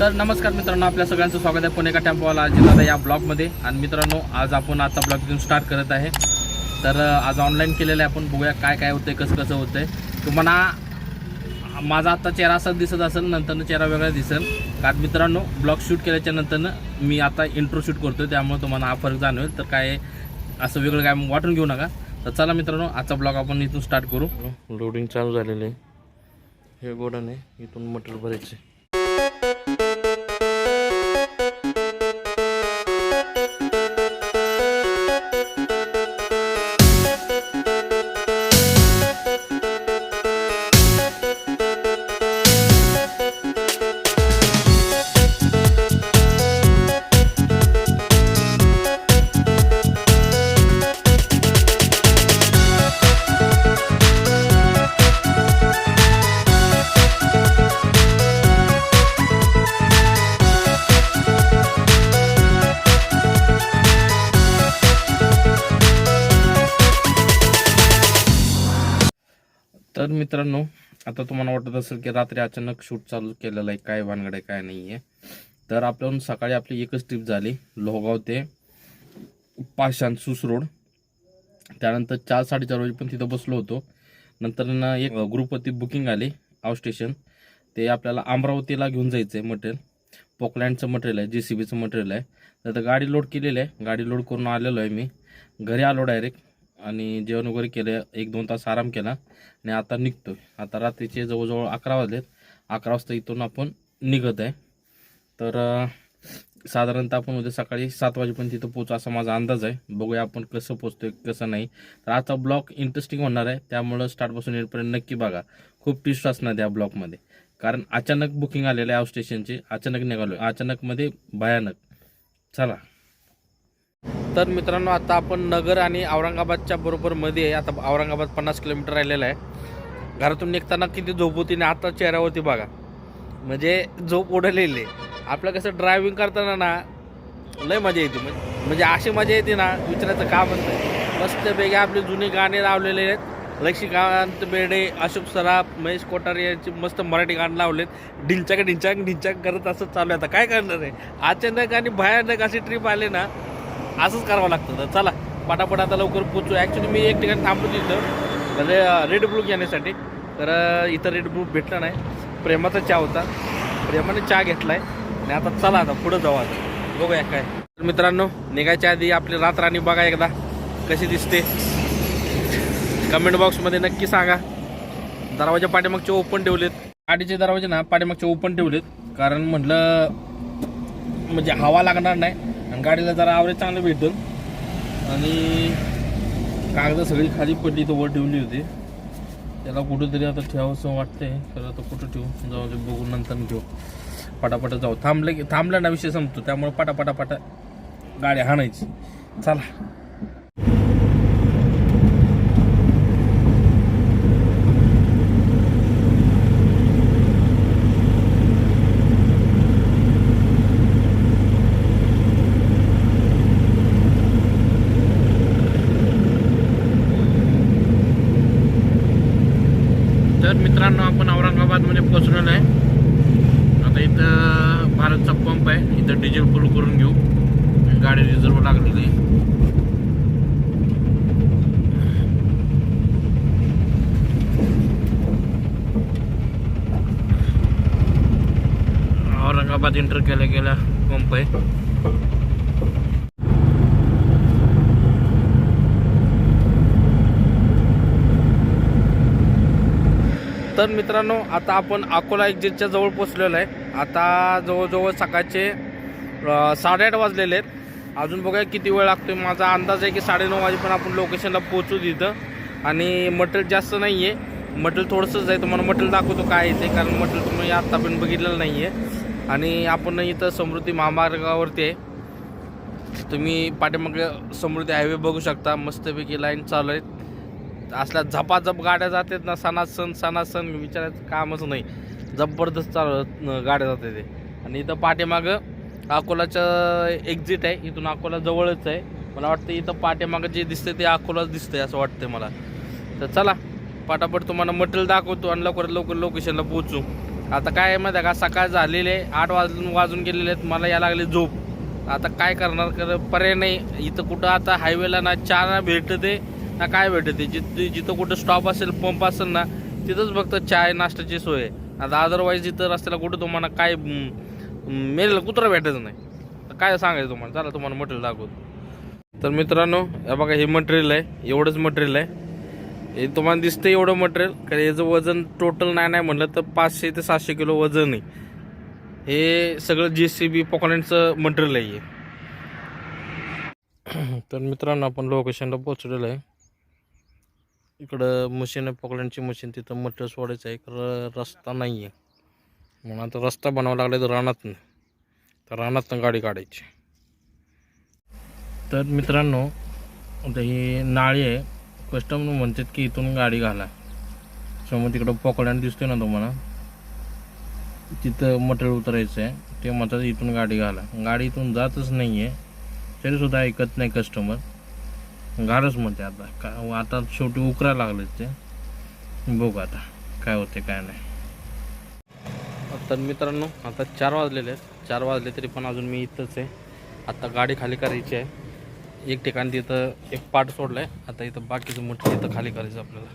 तर नमस्कार मित्रांनो आपल्या सगळ्यांचं स्वागत आहे पुणेका टेम्पोवाला जिल्हा या ब्लॉगमध्ये. आणि मित्रांनो आज आपण आता ब्लॉग इथून स्टार्ट करत आहे. तर आज ऑनलाईन केलेलं आहे आपण बघूया काय काय होतं कसं कसं होतं आहे तुम्हाला माझा आता चेहरा असाच दिसत असेल नंतरनं चेहरा वेगळा दिसेल. कारण मित्रांनो ब्लॉग शूट केल्याच्या नंतरनं मी आता इंट्रो शूट करतो त्यामुळे तुम्हाला हा फरक जाणवेल. तर काय असं वेगळं काय वाटून घेऊ नका. तर चला मित्रांनो आजचा ब्लॉग आपण इथून स्टार्ट करू. लोडिंग चालू झालेलं आहे. हे गोडन आहे इथून मटेरियल भरायचे तर मित्रांनो आता तुम्हाला वाटत असेल की रात्री अचानक शूट चालू केलेलं आहे काय भानगड आहे काय नाही आहे तर आपल्याहून सकाळी आपली एकच ट्रिप झाली लोहगाव ते पाषाण सुस रोड. त्यानंतर चार साडेचार वाजे पण तिथं बसलो होतो. नंतर ना एक ग्रुपवरती बुकिंग आली आउट स्टेशन ते आपल्याला अमरावतीला घेऊन जायचं आहे मटेरियल. पोकलँडचं मटेरियल आहे जे सी बीचं मटेरियल आहे. तर गाडी लोड केलेली आहे. गाडी लोड करून आलेलो आहे मी. घरी आलो डायरेक्ट आणि जेवण वगैरे केलं एक दोन तास आराम केला आणि आता निघतोय. आता रात्रीचे जवळजवळ अकरा वाजलेत. अकरा वाजता इथून आपण निघत आहे. तर साधारणतः आपण उद्या सकाळी सात वाजेपर्यंत तिथं पोचू असा माझा अंदाज आहे. बघूया आपण कसं पोचतोय कसं नाही. तर आजचा ब्लॉग इंटरेस्टिंग होणार आहे. त्यामुळं स्टार्टपासून येईपर्यंत नक्की बघा. खूप ट्विस्ट असणार त्या ब्लॉगमध्ये कारण अचानक बुकिंग आलेलं आहे आउट स्टेशनची अचानक निघालो अचानकमध्ये भयानक. चला. तर मित्रांनो आता आपण नगर आणि औरंगाबादच्या बरोबर मध्ये आता औरंगाबाद पन्नास किलोमीटर राहिलेलं आहे. घरातून निघताना किती झोप होती आणि आता चेहऱ्यावरती बघा. म्हणजे झोप उडलेली आहे. आपलं कसं ड्रायव्हिंग करताना ना लय मजा येते. म्हणजे म्हणजे अशी मजा येते ना विचारायचं का म्हणतं मस्तपैकी आपले जुने गाणे लावलेले आहेत. लक्ष्मीकांत बेडे अशोक सराफ महेश कोठारे यांची मस्त मराठी गाणं लावलेत. ढिंचाक ढिंचाक ढिंचाक करत असं चालू आहे. आता काय करणार आहे? अचानक आणि भयानक अशी ट्रिप आली ना असंच करावं लागतं. तर चला पटापट आता लवकर पोचू ॲक्च्युली मी एक ठिकाणी थांबलो तिथं म्हणजे रेड ब्लू घेण्यासाठी. तर इथं रेड ब्लू भेटला नाही. प्रेमाचा चहा होता. प्रेमाने चहा घेतलाय. आणि आता चला आता पुढं जाऊ आता. बघूया काय. तर मित्रांनो निघायच्या आधी आपली रातराणी बघा एकदा. कशी दिसते. कमेंट बॉक्समध्ये नक्की सांगा. दरवाजा पाठीमागचे ओपन ठेवलेत. गाडीचे दरवाजे ना पाठीमागचे ओपन ठेवलेत. कारण म्हटलं म्हणजे हवा लागणार नाही. गाडीला जरा आवरेज चांगलं भेटल. आणि कागद सगळी खाली पडली तर वर ठेवली होती. त्याला कुठंतरी आता ठेवावंसं वाटतंय. तर आता कुठं ठेवू? जाऊ दे बघून नंतर ठेवू पटापट जाऊ. थांबलं की थांबला ना विषय संपतो. त्यामुळे पटापटापटा गाडी हाणायची. चला. तर मित्रांनो आपण औरंगाबादमध्ये पोचलेलो आहे. आता इथं भारतचा पंप आहे. इथं डिझेल फुल करून घेऊ. गाडी रिझर्व लागलेली आहे. औरंगाबाद इंटर केल्या गेल्या पंप आहे. तर मित्रांनो आता आपण अकोला एक्झिटच्या जवळ पोचलेलो आहे. आता जवळजवळ सकाळचे साडेआठ वाजलेले आहेत. अजून बघा किती वेळ लागतोय. माझा अंदाज आहे की साडेनऊ वाजेपर्यंत आपण लोकेशनला पोहोचू तिथं. आणि मटेरियल जास्त नाही आहे मटेरियल थोडंसंच आहे. तुम्हाला मटेरियल दाखवतो काय आहे ते कारण मटेरियल तुम्ही आत्ता पण बघितलेलं नाही आहे आणि आपण इथं समृद्धी महामार्गावरती आहे. तुम्ही पाठीमागे समृद्धी हायवे बघू शकता. मस्तपैकी लाईन चालू आहेत असल्या झपाझप गाड्या जातात ना सणा सण सणा सण विचारायचं कामच नाही. जबरदस्त चालू गाड्या जातात ते. आणि इथं पाठीमागं अकोलाचं एक्झिट आहे. इथून अकोला जवळच आहे. मला वाटतं इथं पाठीमागं जे दिसतंय ते अकोलाच दिसतंय असं वाटतंय मला. तर चला पटापट तुम्हाला मटेरियल दाखवतो आणि लवकर लवकर लोकेशनला पोहोचू. आता काय आहे माहिती आहे का? सकाळ झालेले आठ वाजून वाजून गेलेले आहेत. मला या लागले झोप. आता काय करणार? कर पर्याय नाही. इथं कुठं आता हायवेला ना चार भेटते. ना काय भेटते? जिथे जिथं कुठं स्टॉप असेल पंप असेल ना तिथंच फक्त चाय नाश्त्याची सोय. आहे आता अदरवाईज इथं रस्त्याला कुठं तुम्हाला काय मेल कुत्रा भेटायचं नाही. तर काय सांगायचं तुम्हाला? चला तुम्हाला मटेरियल दाखवतो. तर मित्रांनो हे बघा हे मटेरियल आहे. एवढंच मटेरियल आहे. हे तुम्हाला दिसतं एवढं मटेरियल कारण याचं वजन टोटल नाही नाही म्हणलं तर पाचशे ते सातशे किलो वजन आहे. हे सगळं जे सी बी पॉकलेंटचं मटेरियल आहे हे. तर मित्रांनो आपण लोकेशनला पोचलेलं आहे. इकडं मशीन आहे पॉकलेंटची मशीन तिथं मटेरियल सोडायचं आहे. इकडं रस्ता नाही आहे म्हणून आता रस्ता बनावा लागला तर रानातनं. तर रानातनं गाडी काढायची. तर मित्रांनो आता ही नाळी आहे. कस्टमर म्हणतात की इथून गाडी घाला. समोर तिकडं पॉकलँड दिसतोय ना तुम्हाला? तिथं मटेरियल उतरायचं आहे ते म्हणतात इथून गाडी घाला. गाडी इथून जातच नाही आहे तरीसुद्धा ऐकत नाही कस्टमर गारच म्हणते आता. का आता शेवटी उकरायला लागले ते. बघू आता काय होते काय नाही. तर मित्रांनो आता चार वाजलेले आहेत. चार वाजले तरी पण अजून मी इथंच आहे. आता गाडी खाली करायची आहे. एक ठिकाणी तिथं एक पार्ट सोडला आहे आता इथं बाकीचं मोठं इथं खाली करायचं आपल्याला.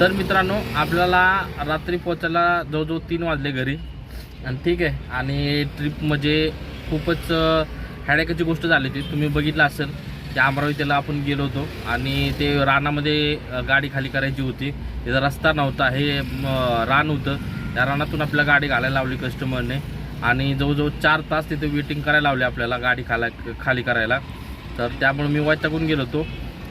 तर मित्रांनो आपल्याला रात्री पोचायला जवळजवळ तीन वाजले घरी. आणि ठीक आहे आणि ट्रिप म्हणजे खूपच हॅडेकाची गोष्ट झाली होती. तुम्ही बघितलं असेल की अमरावतीला आपण गेलो होतो आणि ते रानामध्ये गाडी खाली करायची होती. तिथं रस्ता नव्हता हे रान होतं. त्या रानातून आपल्याला गाडी घालायला लावली कस्टमरने आणि जवळजवळ चार तास तिथे वेटिंग करायला लावली आपल्याला गाडी खाला खाली करायला. तर त्यामुळे मी वैतागून गेलो होतो.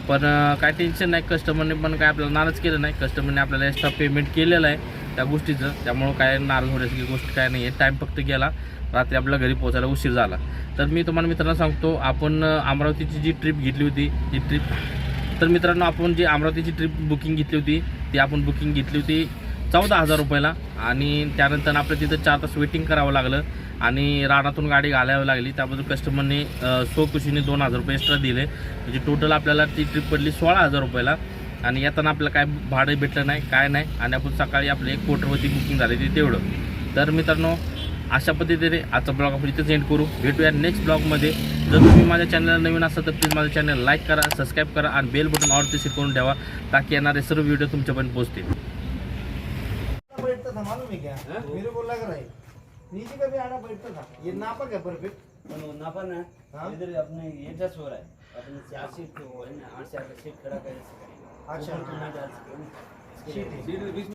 पण काय टेन्शन नाही कस्टमरने पण काय आपल्याला नाराज केलं नाही. कस्टमरने आपल्याला एक्स्ट्रा पेमेंट केलेलं आहे त्या गोष्टीचं. त्यामुळं काय नाराज होण्यासारखी गोष्ट काय नाही आहे टाईम फक्त गेला. रात्री आपल्या घरी पोहोचायला उशीर झाला. तर मी तुम्हाला मित्रांनो सांगतो आपण अमरावतीची जी ट्रिप घेतली होती ती ट्रिप तर मित्रांनो आपण जी अमरावतीची ट्रिप बुकिंग घेतली होती ती आपण बुकिंग घेतली होती चौदा हजार रुपयाला. आणि त्यानंतर आपलं तिथं चार तास वेटिंग करावं लागलं. आणि रानातून गाडी घालावी लागली. त्याबद्दल कस्टमरने स्वखुशीने दोन हजार रुपये एक्स्ट्रा दिले. म्हणजे टोटल आपल्याला ती ट्रिप पडली सोळा हजार रुपयाला. आणि येताना आपल्याला काय भाडं भेटलं नाही काय नाही. आणि आपण सकाळी आपले एक कोटरवरती बुकिंग झाली ती तेवढं. तर मित्रांनो अशा पद्धतीने आजचा ब्लॉग आपण इथेच एंड करू. भेटूया नेक्स्ट ब्लॉगमध्ये जर तुम्ही माझ्या चॅनलला नवीन असाल तर प्लीज माझं चॅनल लाईक करा सबस्क्राईब करा आणि बेल बटन ऑलची सेट करून ठेवा ताकी येणारे सर्व व्हिडिओ तुमच्यापर्यंत पोहोचतील. मालूम है क्या? मेरे को लग रहा है। नीचे का भी आड़ा बैठता था। ये नापा क्या परफेक्ट नापा ना हाँ? इधर अपने ये टच हो रहा है। अपने चार सीट तो वो है ना आठ से आठ सीट खड़ा कर अच्छा। हो। सीट है।